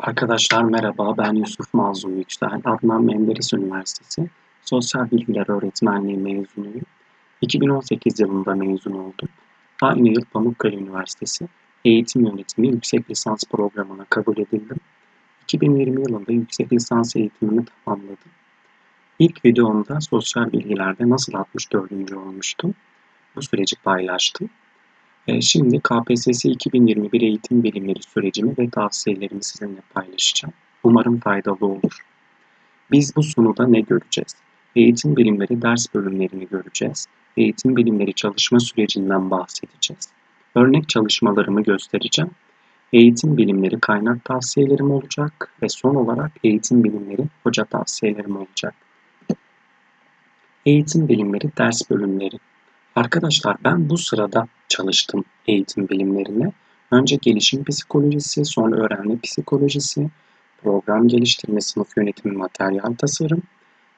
Arkadaşlar merhaba, ben Yusuf Mazlum Yüksel, Adnan Menderes Üniversitesi Sosyal Bilgiler Öğretmenliği mezunuyum. 2018 yılında mezun oldum. Aynı yıl Pamukkale Üniversitesi Eğitim Yönetimi Yüksek Lisans Programı'na kabul edildim. 2020 yılında yüksek lisans eğitimimi tamamladım. İlk videomda sosyal bilgilerde nasıl 64. olmuştum, bu süreci paylaştım. Ee, şimdi KPSS 2021 eğitim bilimleri sürecimi ve tavsiyelerimi sizinle paylaşacağım. Umarım faydalı olur. Biz bu sunuda ne göreceğiz? Eğitim bilimleri ders bölümlerini göreceğiz. Eğitim bilimleri çalışma sürecinden bahsedeceğiz. Örnek çalışmalarımı göstereceğim. Eğitim bilimleri kaynak tavsiyelerim olacak ve son olarak eğitim bilimleri hoca tavsiyelerim olacak. Eğitim bilimleri ders bölümleri Arkadaşlar ben bu sırada çalıştım eğitim bilimlerine. Önce gelişim psikolojisi, sonra öğrenme psikolojisi, program geliştirme, sınıf yönetimi, materyal tasarım,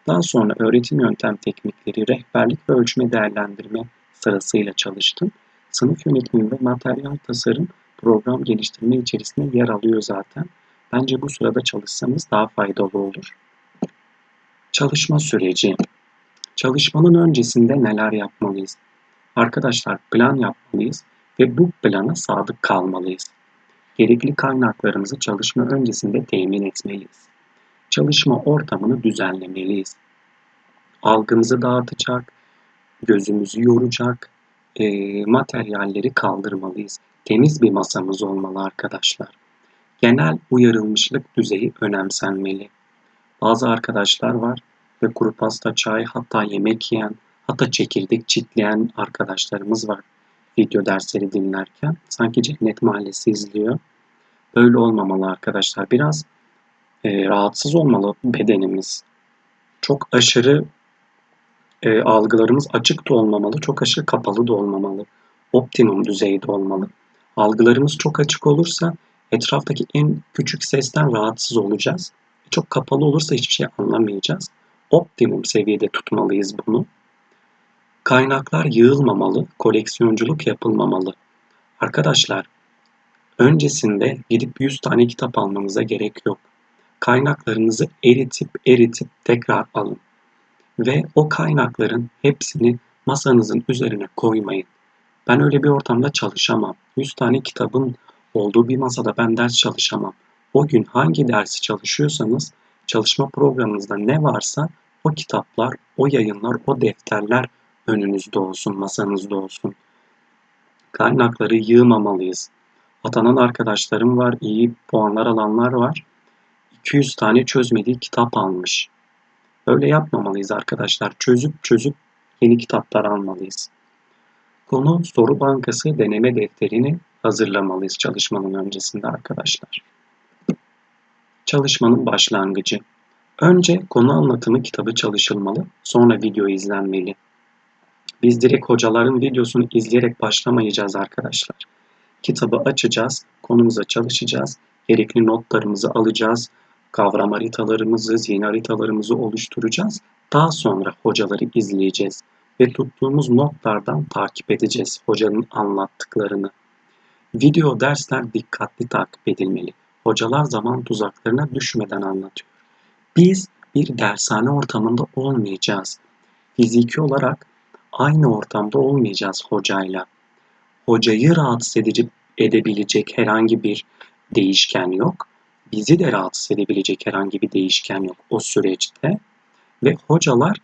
daha sonra öğretim yöntem teknikleri, rehberlik ve ölçme değerlendirme sırasıyla çalıştım. Sınıf yönetimi ve materyal tasarım program geliştirme içerisinde yer alıyor zaten. Bence bu sırada çalışsanız daha faydalı olur. Çalışma süreci. Çalışmanın öncesinde neler yapmalıyız? Arkadaşlar plan yapmalıyız ve bu plana sadık kalmalıyız. Gerekli kaynaklarımızı çalışma öncesinde temin etmeliyiz. Çalışma ortamını düzenlemeliyiz. Algımızı dağıtacak, gözümüzü yoracak, e, materyalleri kaldırmalıyız. Temiz bir masamız olmalı arkadaşlar. Genel uyarılmışlık düzeyi önemsenmeli. Bazı arkadaşlar var ve kuru pasta, çay hatta yemek yiyen Hatta çekirdek çitleyen arkadaşlarımız var video dersleri dinlerken. Sanki Cennet Mahallesi izliyor. Böyle olmamalı arkadaşlar. Biraz e, rahatsız olmalı bedenimiz. Çok aşırı e, algılarımız açık da olmamalı, çok aşırı kapalı da olmamalı. Optimum düzeyde olmalı. Algılarımız çok açık olursa etraftaki en küçük sesten rahatsız olacağız. Çok kapalı olursa hiçbir şey anlamayacağız. Optimum seviyede tutmalıyız bunu. Kaynaklar yığılmamalı, koleksiyonculuk yapılmamalı. Arkadaşlar, öncesinde gidip 100 tane kitap almanıza gerek yok. Kaynaklarınızı eritip eritip tekrar alın. Ve o kaynakların hepsini masanızın üzerine koymayın. Ben öyle bir ortamda çalışamam. 100 tane kitabın olduğu bir masada ben ders çalışamam. O gün hangi dersi çalışıyorsanız çalışma programınızda ne varsa o kitaplar, o yayınlar, o defterler önünüzde olsun, masanızda olsun. Kaynakları yığmamalıyız. Atanan arkadaşlarım var, iyi puanlar alanlar var. 200 tane çözmediği kitap almış. Öyle yapmamalıyız arkadaşlar. Çözüp çözüp yeni kitaplar almalıyız. Konu soru bankası deneme defterini hazırlamalıyız çalışmanın öncesinde arkadaşlar. Çalışmanın başlangıcı. Önce konu anlatımı kitabı çalışılmalı, sonra video izlenmeli. Biz direkt hocaların videosunu izleyerek başlamayacağız arkadaşlar. Kitabı açacağız, konumuza çalışacağız, gerekli notlarımızı alacağız, kavram haritalarımızı, zihin haritalarımızı oluşturacağız. Daha sonra hocaları izleyeceğiz ve tuttuğumuz notlardan takip edeceğiz hocanın anlattıklarını. Video dersler dikkatli takip edilmeli. Hocalar zaman tuzaklarına düşmeden anlatıyor. Biz bir dershane ortamında olmayacağız. Fiziki olarak aynı ortamda olmayacağız hocayla. Hocayı rahatsız edici, edebilecek herhangi bir değişken yok. Bizi de rahatsız edebilecek herhangi bir değişken yok o süreçte. Ve hocalar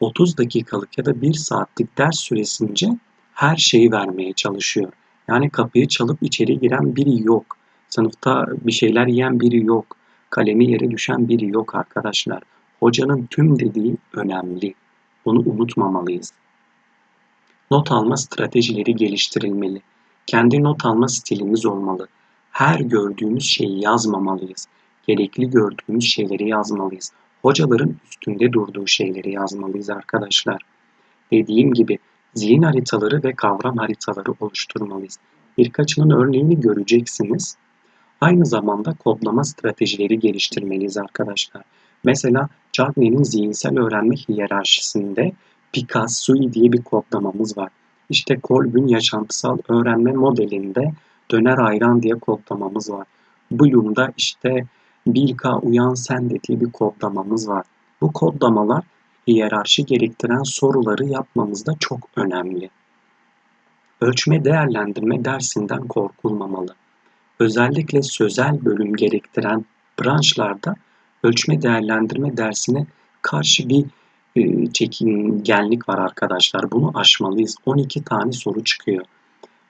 30 dakikalık ya da 1 saatlik ders süresince her şeyi vermeye çalışıyor. Yani kapıyı çalıp içeri giren biri yok. Sınıfta bir şeyler yiyen biri yok. Kalemi yere düşen biri yok arkadaşlar. Hocanın tüm dediği önemli. Bunu unutmamalıyız. Not alma stratejileri geliştirilmeli. Kendi not alma stilimiz olmalı. Her gördüğümüz şeyi yazmamalıyız. Gerekli gördüğümüz şeyleri yazmalıyız. Hocaların üstünde durduğu şeyleri yazmalıyız arkadaşlar. Dediğim gibi zihin haritaları ve kavram haritaları oluşturmalıyız. Birkaçının örneğini göreceksiniz. Aynı zamanda kodlama stratejileri geliştirmeliyiz arkadaşlar. Mesela Cagney'in zihinsel öğrenme hiyerarşisinde Picasso diye bir kodlamamız var. İşte Kolb'ün yaşantısal öğrenme modelinde döner ayran diye kodlamamız var. Bloom'da işte Bilka Uyan Sen dediği bir kodlamamız var. Bu kodlamalar hiyerarşi gerektiren soruları yapmamızda çok önemli. Ölçme değerlendirme dersinden korkulmamalı. Özellikle sözel bölüm gerektiren branşlarda ölçme değerlendirme dersine karşı bir çekingenlik var arkadaşlar. Bunu aşmalıyız. 12 tane soru çıkıyor.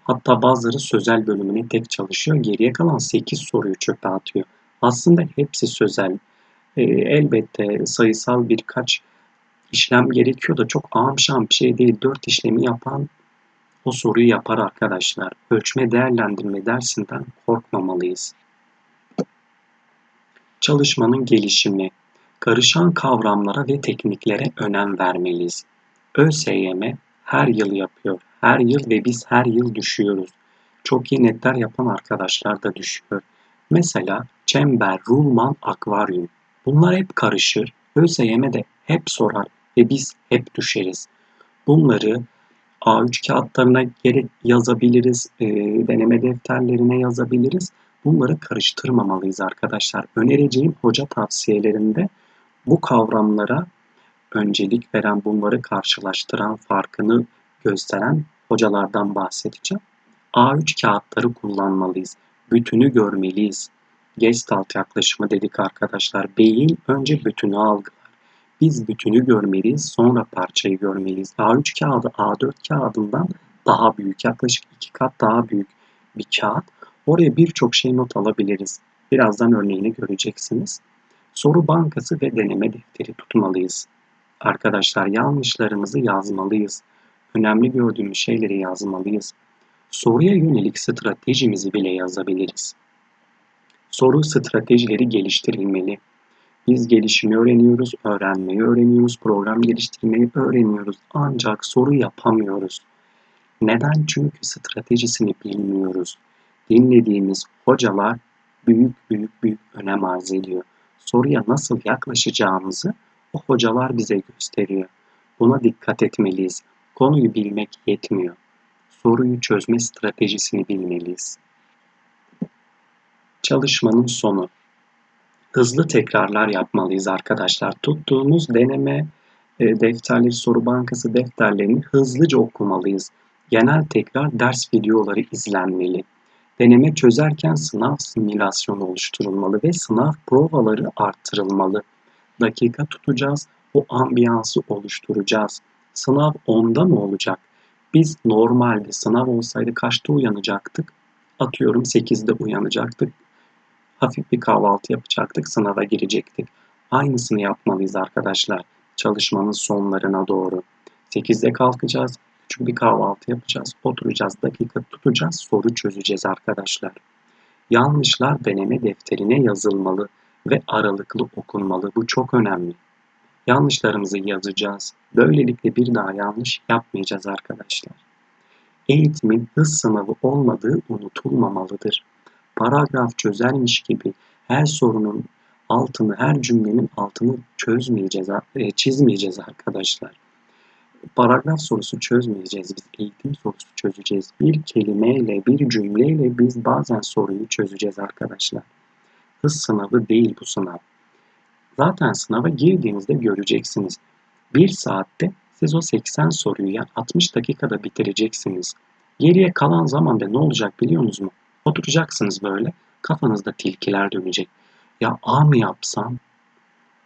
Hatta bazıları sözel bölümüne tek çalışıyor. Geriye kalan 8 soruyu çöpe atıyor. Aslında hepsi sözel. E, elbette sayısal birkaç işlem gerekiyor da çok amşam bir şey değil. 4 işlemi yapan o soruyu yapar arkadaşlar. Ölçme değerlendirme dersinden korkmamalıyız. Çalışmanın gelişimi, karışan kavramlara ve tekniklere önem vermeliyiz. ÖSYM her yıl yapıyor. Her yıl ve biz her yıl düşüyoruz. Çok iyi netler yapan arkadaşlar da düşüyor. Mesela çember, rulman, akvaryum. Bunlar hep karışır. ÖSYM de hep sorar ve biz hep düşeriz. Bunları A3 kağıtlarına gerek yazabiliriz, e, deneme defterlerine yazabiliriz. Bunları karıştırmamalıyız arkadaşlar. Önereceğim hoca tavsiyelerinde bu kavramlara öncelik veren, bunları karşılaştıran, farkını gösteren hocalardan bahsedeceğim. A3 kağıtları kullanmalıyız. Bütünü görmeliyiz. Gestalt yaklaşımı dedik arkadaşlar. Beyin önce bütünü algılar. Biz bütünü görmeliyiz, sonra parçayı görmeliyiz. A3 kağıdı A4 kağıdından daha büyük, yaklaşık iki kat daha büyük bir kağıt. Oraya birçok şey not alabiliriz. Birazdan örneğini göreceksiniz. Soru bankası ve deneme defteri tutmalıyız. Arkadaşlar yanlışlarımızı yazmalıyız. Önemli gördüğümüz şeyleri yazmalıyız. Soruya yönelik stratejimizi bile yazabiliriz. Soru stratejileri geliştirilmeli. Biz gelişimi öğreniyoruz, öğrenmeyi öğreniyoruz, program geliştirmeyi öğreniyoruz. Ancak soru yapamıyoruz. Neden? Çünkü stratejisini bilmiyoruz. Dinlediğimiz hocalar büyük büyük büyük önem arz ediyor. Soruya nasıl yaklaşacağımızı o hocalar bize gösteriyor. Buna dikkat etmeliyiz. Konuyu bilmek yetmiyor. Soruyu çözme stratejisini bilmeliyiz. Çalışmanın sonu hızlı tekrarlar yapmalıyız arkadaşlar. Tuttuğumuz deneme e, defterleri, soru bankası defterlerini hızlıca okumalıyız. Genel tekrar ders videoları izlenmeli. Deneme çözerken sınav simülasyonu oluşturulmalı ve sınav provaları arttırılmalı. Dakika tutacağız, o ambiyansı oluşturacağız. Sınav onda mı olacak? Biz normalde sınav olsaydı kaçta uyanacaktık? Atıyorum 8'de uyanacaktık hafif bir kahvaltı yapacaktık, sınava girecektik. Aynısını yapmalıyız arkadaşlar çalışmanın sonlarına doğru. 8'de kalkacağız, küçük bir kahvaltı yapacağız, oturacağız, dakika tutacağız, soru çözeceğiz arkadaşlar. Yanlışlar deneme defterine yazılmalı ve aralıklı okunmalı. Bu çok önemli. Yanlışlarımızı yazacağız. Böylelikle bir daha yanlış yapmayacağız arkadaşlar. Eğitimin hız sınavı olmadığı unutulmamalıdır paragraf çözermiş gibi her sorunun altını, her cümlenin altını çözmeyeceğiz, e, çizmeyeceğiz arkadaşlar. Paragraf sorusu çözmeyeceğiz. Biz eğitim sorusu çözeceğiz. Bir kelimeyle, bir cümleyle biz bazen soruyu çözeceğiz arkadaşlar. Hız sınavı değil bu sınav. Zaten sınava girdiğinizde göreceksiniz. Bir saatte siz o 80 soruyu yani 60 dakikada bitireceksiniz. Geriye kalan zamanda ne olacak biliyor musunuz? Oturacaksınız böyle. Kafanızda tilkiler dönecek. Ya A mı yapsam?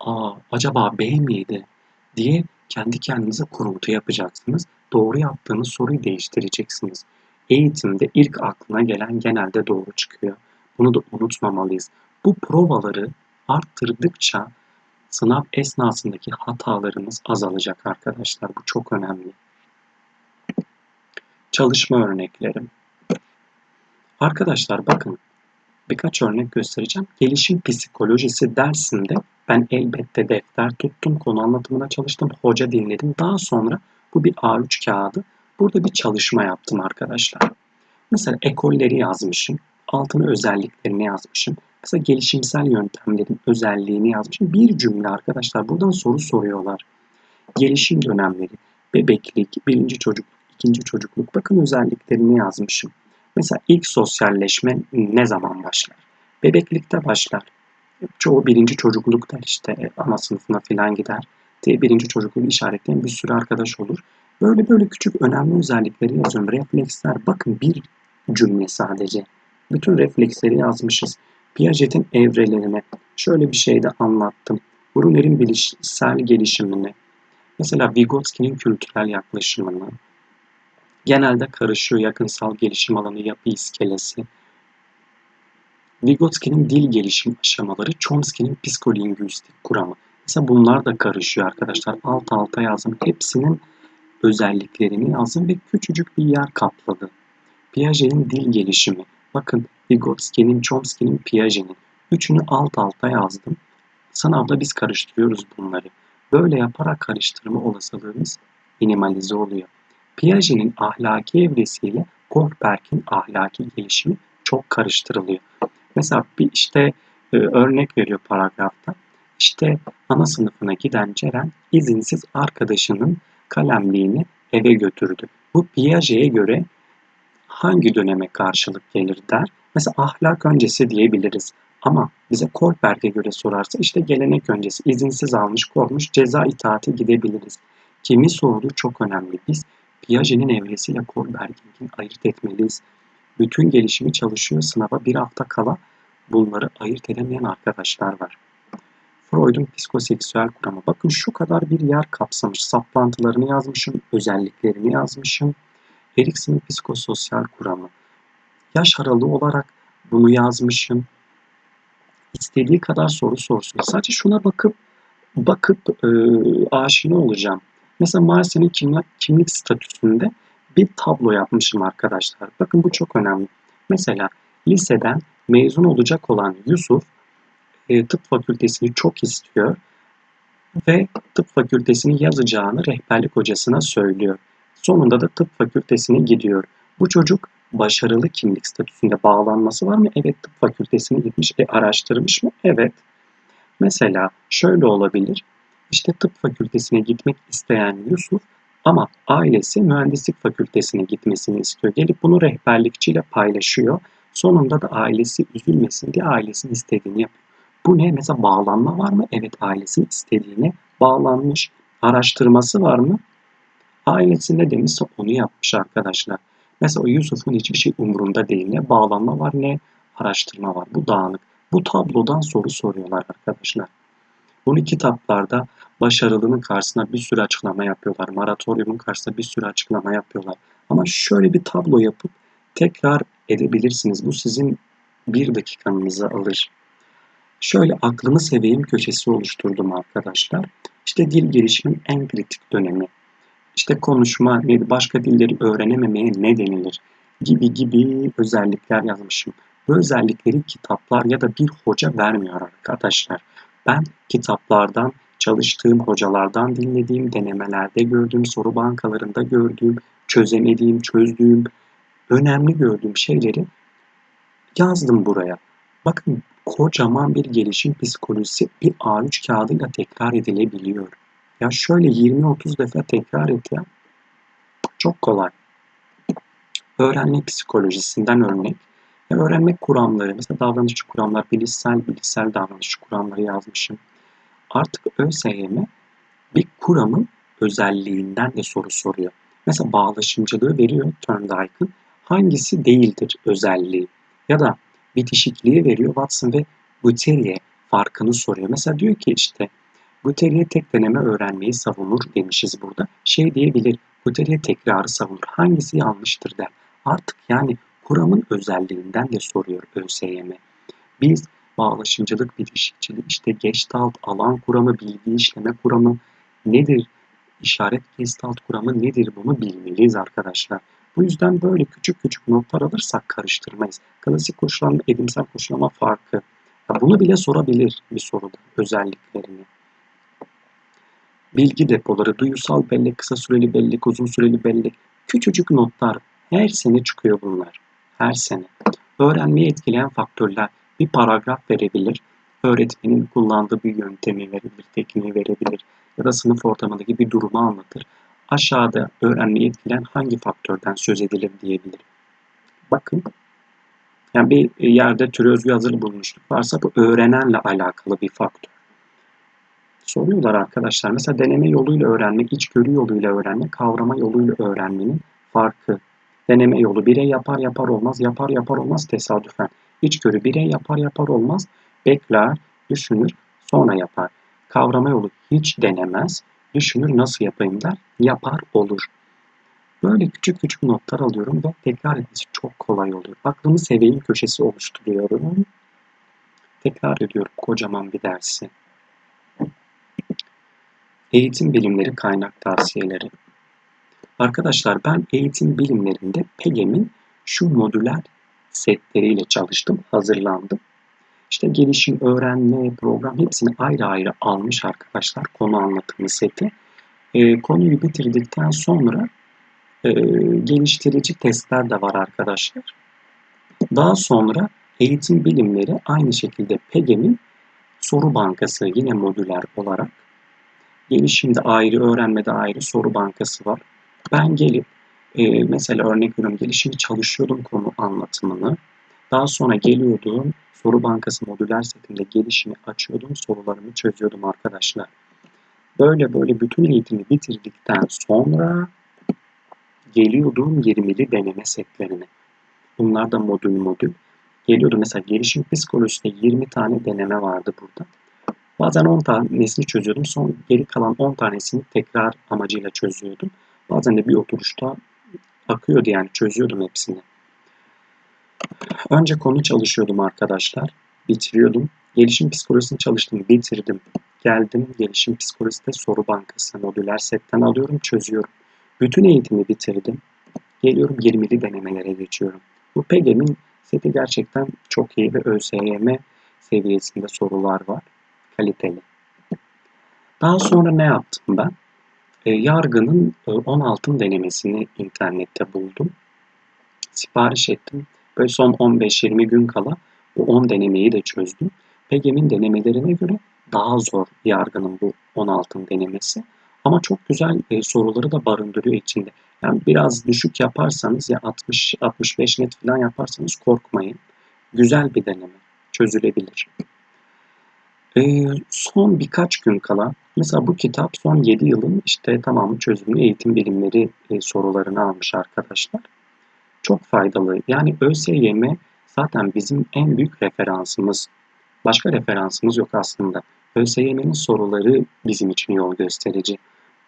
A acaba B miydi? diye kendi kendinize kuruntu yapacaksınız. Doğru yaptığınız soruyu değiştireceksiniz. Eğitimde ilk aklına gelen genelde doğru çıkıyor. Bunu da unutmamalıyız. Bu provaları arttırdıkça sınav esnasındaki hatalarımız azalacak arkadaşlar. Bu çok önemli. Çalışma örnekleri. Arkadaşlar bakın birkaç örnek göstereceğim. Gelişim psikolojisi dersinde ben elbette defter tuttum, konu anlatımına çalıştım, hoca dinledim. Daha sonra bu bir A3 kağıdı. Burada bir çalışma yaptım arkadaşlar. Mesela ekolleri yazmışım, altına özelliklerini yazmışım. Mesela gelişimsel yöntemlerin özelliğini yazmışım. Bir cümle arkadaşlar buradan soru soruyorlar. Gelişim dönemleri, bebeklik, birinci çocukluk, ikinci çocukluk. Bakın özelliklerini yazmışım. Mesela ilk sosyalleşme ne zaman başlar? Bebeklikte başlar. çoğu birinci çocukluk der işte e, ana sınıfına falan gider diye birinci çocukluk işaretleyen bir sürü arkadaş olur. Böyle böyle küçük önemli özellikleri yazıyorum. Refleksler bakın bir cümle sadece. Bütün refleksleri yazmışız. Piaget'in evrelerine şöyle bir şey de anlattım. Brunner'in bilişsel gelişimini, mesela Vygotsky'nin kültürel yaklaşımını, genelde karışıyor yakınsal gelişim alanı yapı iskelesi, Vygotsky'nin dil gelişim aşamaları, Chomsky'nin psikolingüistik kuramı. Mesela bunlar da karışıyor arkadaşlar. Alt alta yazdım. Hepsinin özelliklerini yazdım ve küçücük bir yer kapladı. Piaget'in dil gelişimi. Bakın Vygotsky'nin, Chomsky'nin, Piaget'in. Üçünü alt alta yazdım. Sınavda biz karıştırıyoruz bunları. Böyle yaparak karıştırma olasılığımız minimalize oluyor. Piaget'in ahlaki evresiyle Goldberg'in ahlaki gelişimi çok karıştırılıyor. Mesela bir işte e, örnek veriyor paragrafta. İşte ana sınıfına giden Ceren izinsiz arkadaşının kalemliğini eve götürdü. Bu Piaget'e göre hangi döneme karşılık gelir der. Mesela ahlak öncesi diyebiliriz. Ama bize Kohlberg'e göre sorarsa işte gelenek öncesi izinsiz almış kormuş ceza itaati gidebiliriz. Kimi sorduğu çok önemli. Biz Piaget'in evresiyle Kohlberg'in ayırt etmeliyiz. Bütün gelişimi çalışıyor sınava bir hafta kala bunları ayırt edemeyen arkadaşlar var. Freud'un psikoseksüel kuramı. Bakın şu kadar bir yer kapsamış. Saplantılarını yazmışım, özelliklerini yazmışım. Erikson'un psikososyal kuramı. Yaş aralığı olarak bunu yazmışım. İstediği kadar soru sorsun. Sadece şuna bakıp bakıp e, aşina olacağım. Mesela Marse'nin kimlik, kimlik statüsünde bir tablo yapmışım arkadaşlar. Bakın bu çok önemli. Mesela liseden mezun olacak olan Yusuf e, tıp fakültesini çok istiyor ve tıp fakültesini yazacağını rehberlik hocasına söylüyor. Sonunda da tıp fakültesine gidiyor. Bu çocuk başarılı kimlik statüsünde bağlanması var mı? Evet tıp fakültesine gitmiş. E araştırmış mı? Evet. Mesela şöyle olabilir. İşte tıp fakültesine gitmek isteyen Yusuf ama ailesi mühendislik fakültesine gitmesini istiyor. Gelip bunu rehberlikçiyle paylaşıyor. Sonunda da ailesi üzülmesin diye ailesinin istediğini yapıyor. Bu ne? Mesela bağlanma var mı? Evet ailesinin istediğine bağlanmış. Araştırması var mı? Ailesi ne demişse onu yapmış arkadaşlar. Mesela o Yusuf'un hiçbir şey umurunda değil. Ne bağlanma var ne araştırma var. Bu dağınık. Bu tablodan soru soruyorlar arkadaşlar. Bunu kitaplarda başarılının karşısına bir sürü açıklama yapıyorlar. Maratoryumun karşısına bir sürü açıklama yapıyorlar. Ama şöyle bir tablo yapıp tekrar edebilirsiniz. Bu sizin bir dakikanızı alır. Şöyle aklımı seveyim köşesi oluşturdum arkadaşlar. İşte dil gelişimin en kritik dönemi. İşte konuşma, başka dilleri öğrenememeye ne denilir gibi gibi özellikler yazmışım. Bu özellikleri kitaplar ya da bir hoca vermiyor arkadaşlar. Ben kitaplardan, çalıştığım hocalardan dinlediğim, denemelerde gördüğüm, soru bankalarında gördüğüm, çözemediğim, çözdüğüm, önemli gördüğüm şeyleri yazdım buraya. Bakın kocaman bir gelişim psikolojisi bir A3 kağıdıyla tekrar edilebiliyor. Ya şöyle 20-30 defa tekrar et ya. Çok kolay. Öğrenme psikolojisinden örnek. Ya öğrenme kuramları, mesela davranış kuramlar, bilişsel, bilişsel davranış kuramları yazmışım. Artık ÖSYM bir kuramın özelliğinden de soru soruyor. Mesela bağlaşımcılığı veriyor Thorndike'ın. Hangisi değildir özelliği? Ya da bitişikliği veriyor Watson ve Guattari farkını soruyor. Mesela diyor ki işte Guattari tek deneme öğrenmeyi savunur demişiz burada. Şey diyebilir, Guattari tekrarı savunur. Hangisi yanlıştır der. Artık yani kuramın özelliğinden de soruyor ÖSYM. Biz bağlaşımcılık, bitişikçilik, işte gestalt, alan kuramı, bilgi işleme kuramı nedir? İşaret gestalt kuramı nedir bunu bilmeliyiz arkadaşlar. Bu yüzden böyle küçük küçük notlar alırsak karıştırmayız. Klasik koşullama, edimsel koşullama farkı. Ya bunu bile sorabilir bir soruda özelliklerini. Bilgi depoları, duyusal bellek, kısa süreli bellek, uzun süreli bellek. Küçücük notlar. Her sene çıkıyor bunlar. Her sene. Öğrenmeyi etkileyen faktörler. Bir paragraf verebilir. Öğretmenin kullandığı bir yöntemi verebilir, tekniği verebilir. Ya da sınıf ortamındaki bir durumu anlatır aşağıda öğrenmeyi etkileyen hangi faktörden söz edilir diyebilirim. Bakın Yani bir yerde tür özgü hazır bulmuşluk varsa bu öğrenenle alakalı bir faktör. Soruyorlar arkadaşlar. Mesela deneme yoluyla öğrenmek, içgörü yoluyla öğrenmek, kavrama yoluyla öğrenmenin farkı. Deneme yolu birey yapar yapar olmaz, yapar yapar olmaz tesadüfen. İçgörü birey yapar yapar olmaz, bekler, düşünür, sonra yapar. Kavrama yolu hiç denemez, düşünür nasıl yapayım der, yapar olur. Böyle küçük küçük notlar alıyorum ve tekrar etmesi çok kolay oluyor. Aklımı seveyim köşesi oluşturuyorum. Tekrar ediyorum kocaman bir dersi. Eğitim bilimleri kaynak tavsiyeleri. Arkadaşlar ben eğitim bilimlerinde PEGEM'in şu modüler setleriyle çalıştım, hazırlandım. İşte gelişim, öğrenme, program hepsini ayrı ayrı almış arkadaşlar konu anlatımı seti. E, konuyu bitirdikten sonra e, geliştirici testler de var arkadaşlar. Daha sonra eğitim bilimleri aynı şekilde PEGEM'in soru bankası yine modüler olarak. Gelişimde ayrı, öğrenmede ayrı soru bankası var. Ben gelip e, mesela örnek veriyorum gelişimi çalışıyordum konu anlatımını. Daha sonra geliyordum soru bankası modüler setinde gelişimi açıyordum sorularımı çözüyordum arkadaşlar. Böyle böyle bütün eğitimi bitirdikten sonra geliyordum 20'li deneme setlerine. Bunlar da modül modül. Geliyordu mesela gelişim psikolojisinde 20 tane deneme vardı burada. Bazen 10 tanesini çözüyordum. Son geri kalan 10 tanesini tekrar amacıyla çözüyordum. Bazen de bir oturuşta akıyordu yani çözüyordum hepsini. Önce konu çalışıyordum arkadaşlar. Bitiriyordum. Gelişim psikolojisini çalıştım, bitirdim. Geldim gelişim psikolojisinde soru bankası modüler setten alıyorum, çözüyorum. Bütün eğitimi bitirdim. Geliyorum 20'li denemelere geçiyorum. Bu PEGEM'in seti gerçekten çok iyi ve ÖSYM seviyesinde sorular var. Kaliteli. Daha sonra ne yaptım ben? E, yargının e, 16 denemesini internette buldum. Sipariş ettim. Böyle son 15-20 gün kala bu 10 denemeyi de çözdüm. PEGEM'in denemelerine göre daha zor yargının bu 16 denemesi. Ama çok güzel e, soruları da barındırıyor içinde. Yani biraz düşük yaparsanız ya 60-65 net falan yaparsanız korkmayın. Güzel bir deneme. Çözülebilir. E, son birkaç gün kala mesela bu kitap son 7 yılın işte tamamı çözümlü eğitim bilimleri e, sorularını almış arkadaşlar. Çok faydalı. Yani ÖSYM zaten bizim en büyük referansımız. Başka referansımız yok aslında. ÖSYM'nin soruları bizim için yol gösterici.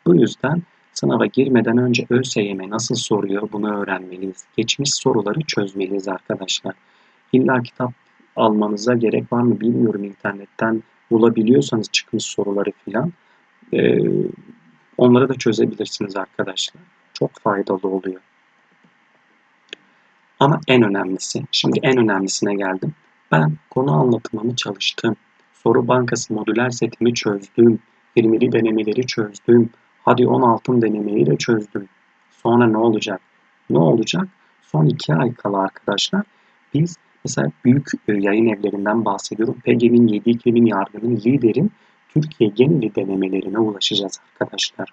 Bu yüzden sınava girmeden önce ÖSYM nasıl soruyor bunu öğrenmeliyiz. Geçmiş soruları çözmeliyiz arkadaşlar. İlla kitap almanıza gerek var mı bilmiyorum internetten bulabiliyorsanız çıkmış soruları filan e, onları da çözebilirsiniz arkadaşlar. Çok faydalı oluyor. Ama en önemlisi, şimdi en önemlisine geldim. Ben konu anlatımımı çalıştım. Soru bankası modüler setimi çözdüm. 20'li denemeleri çözdüm. Hadi 16 denemeyi de çözdüm. Sonra ne olacak? Ne olacak? Son 2 ay kala arkadaşlar biz mesela büyük e, yayın evlerinden bahsediyorum. PGM'in 7 iklimin yargının liderin Türkiye geneli denemelerine ulaşacağız arkadaşlar.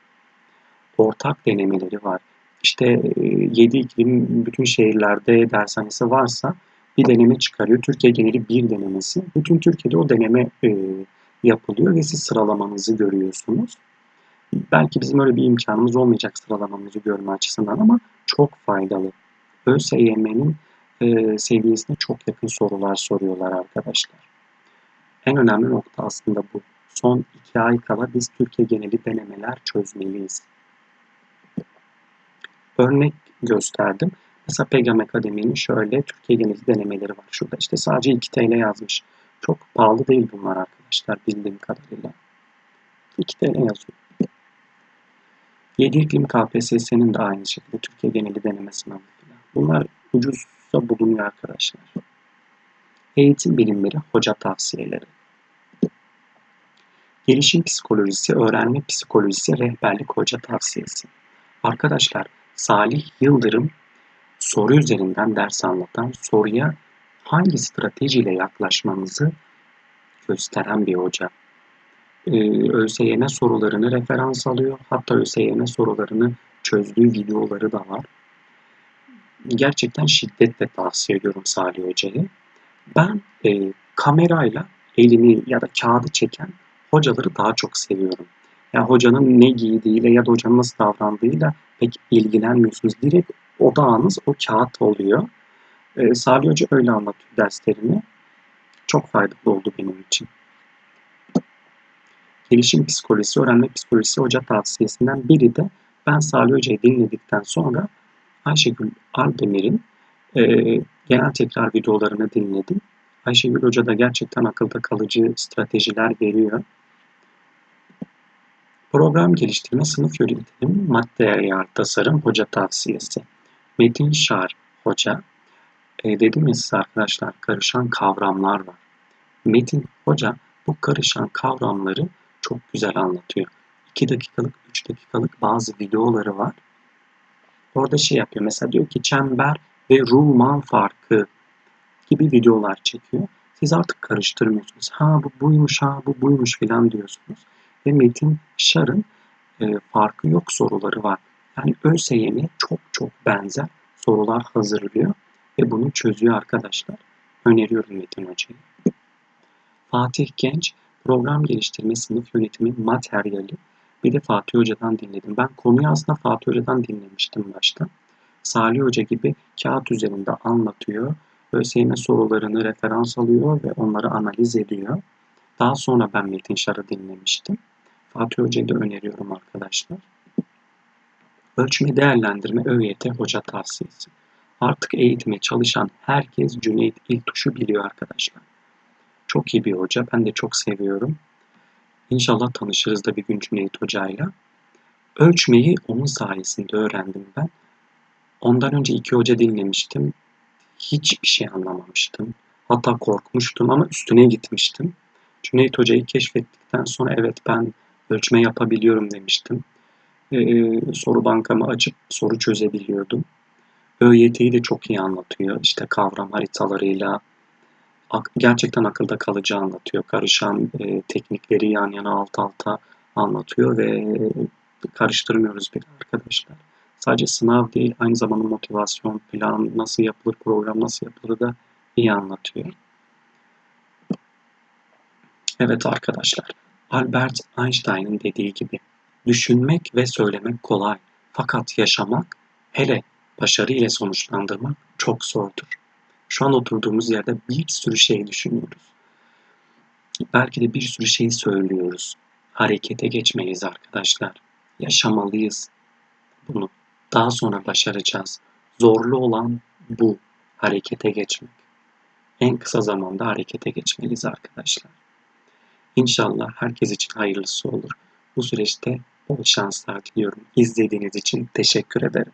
Ortak denemeleri var. İşte 7 e, iklim bütün şehirlerde dershanesi varsa bir deneme çıkarıyor. Türkiye geneli bir denemesi. Bütün Türkiye'de o deneme e, yapılıyor ve siz sıralamanızı görüyorsunuz. Belki bizim öyle bir imkanımız olmayacak sıralamamızı görme açısından ama çok faydalı. ÖSYM'nin e, seviyesine çok yakın sorular soruyorlar arkadaşlar. En önemli nokta aslında bu. Son iki ay kala biz Türkiye geneli denemeler çözmeliyiz. Örnek gösterdim. Mesela Pegam Akademi'nin şöyle Türkiye geneli denemeleri var. Şurada işte sadece 2 TL yazmış. Çok pahalı değil bunlar arkadaşlar bildiğim kadarıyla. 2 TL yazıyor. 7 iklim KPSS'nin de aynı şekilde Türkiye geneli deneme sınavı. Bunlar ucuzsa bulunuyor arkadaşlar. Eğitim bilimleri hoca tavsiyeleri. Gelişim psikolojisi, öğrenme psikolojisi, rehberlik hoca tavsiyesi. Arkadaşlar Salih Yıldırım soru üzerinden ders anlatan, soruya hangi stratejiyle yaklaşmamızı gösteren bir hoca. Ee, ÖSYM sorularını referans alıyor. Hatta ÖSYM sorularını çözdüğü videoları da var. Gerçekten şiddetle tavsiye ediyorum Salih Hoca'yı. Ben e, kamerayla elini ya da kağıdı çeken hocaları daha çok seviyorum. Ya yani hocanın ne giydiğiyle ya da hocanın nasıl davrandığıyla pek ilgilenmiyorsunuz. Direkt odağınız o kağıt oluyor. E, Salih Hoca öyle anlatıyor derslerini. Çok faydalı oldu benim için. Gelişim psikolojisi, öğrenme psikolojisi hoca tavsiyesinden biri de ben Salih Hoca'yı dinledikten sonra Ayşegül Aldemir'in e, genel tekrar videolarını dinledim. Ayşegül Hoca da gerçekten akılda kalıcı stratejiler veriyor. Program geliştirme sınıf yönetim madde ayar tasarım hoca tavsiyesi. Metin Şar Hoca e, dedim ya size arkadaşlar karışan kavramlar var. Metin Hoca bu karışan kavramları çok güzel anlatıyor. 2 dakikalık, 3 dakikalık bazı videoları var. Orada şey yapıyor. Mesela diyor ki çember ve Rulman farkı gibi videolar çekiyor. Siz artık karıştırmıyorsunuz. Ha bu buymuş, ha bu buymuş filan diyorsunuz. Ve Metin Şar'ın e, farkı yok soruları var. Yani ÖSYM'e çok çok benzer sorular hazırlıyor ve bunu çözüyor arkadaşlar. Öneriyorum Metin Hoca'yı. Fatih Genç program geliştirme sınıf yönetimi materyali bir de Fatih Hoca'dan dinledim. Ben konuyu aslında Fatih Hoca'dan dinlemiştim başta. Salih Hoca gibi kağıt üzerinde anlatıyor. ÖSYM sorularını referans alıyor ve onları analiz ediyor. Daha sonra ben Metin Şar'ı dinlemiştim. Fatih Hoca'yı da öneriyorum arkadaşlar. Ölçme değerlendirme ÖYT hoca tavsiyesi. Artık eğitime çalışan herkes Cüneyt İltuş'u biliyor arkadaşlar. Çok iyi bir hoca. Ben de çok seviyorum. İnşallah tanışırız da bir gün Cüneyt Hoca'yla. Ölçmeyi onun sayesinde öğrendim ben. Ondan önce iki hoca dinlemiştim. Hiçbir şey anlamamıştım. Hatta korkmuştum ama üstüne gitmiştim. Cüneyt Hoca'yı keşfettikten sonra evet ben ölçme yapabiliyorum demiştim. Ee, soru bankamı açıp soru çözebiliyordum. ÖYT'yi de çok iyi anlatıyor. İşte kavram haritalarıyla gerçekten akılda kalıcı anlatıyor. Karışan e, teknikleri yan yana alt alta anlatıyor ve e, karıştırmıyoruz bir arkadaşlar. Sadece sınav değil aynı zamanda motivasyon, plan nasıl yapılır, program nasıl yapılır da iyi anlatıyor. Evet arkadaşlar, Albert Einstein'ın dediği gibi düşünmek ve söylemek kolay fakat yaşamak hele başarı ile sonuçlandırmak çok zordur. Şu an oturduğumuz yerde bir sürü şey düşünüyoruz. Belki de bir sürü şey söylüyoruz. Harekete geçmeliyiz arkadaşlar. Yaşamalıyız bunu. Daha sonra başaracağız. Zorlu olan bu. Harekete geçmek. En kısa zamanda harekete geçmeliyiz arkadaşlar. İnşallah herkes için hayırlısı olur. Bu süreçte bol şanslar diliyorum. İzlediğiniz için teşekkür ederim.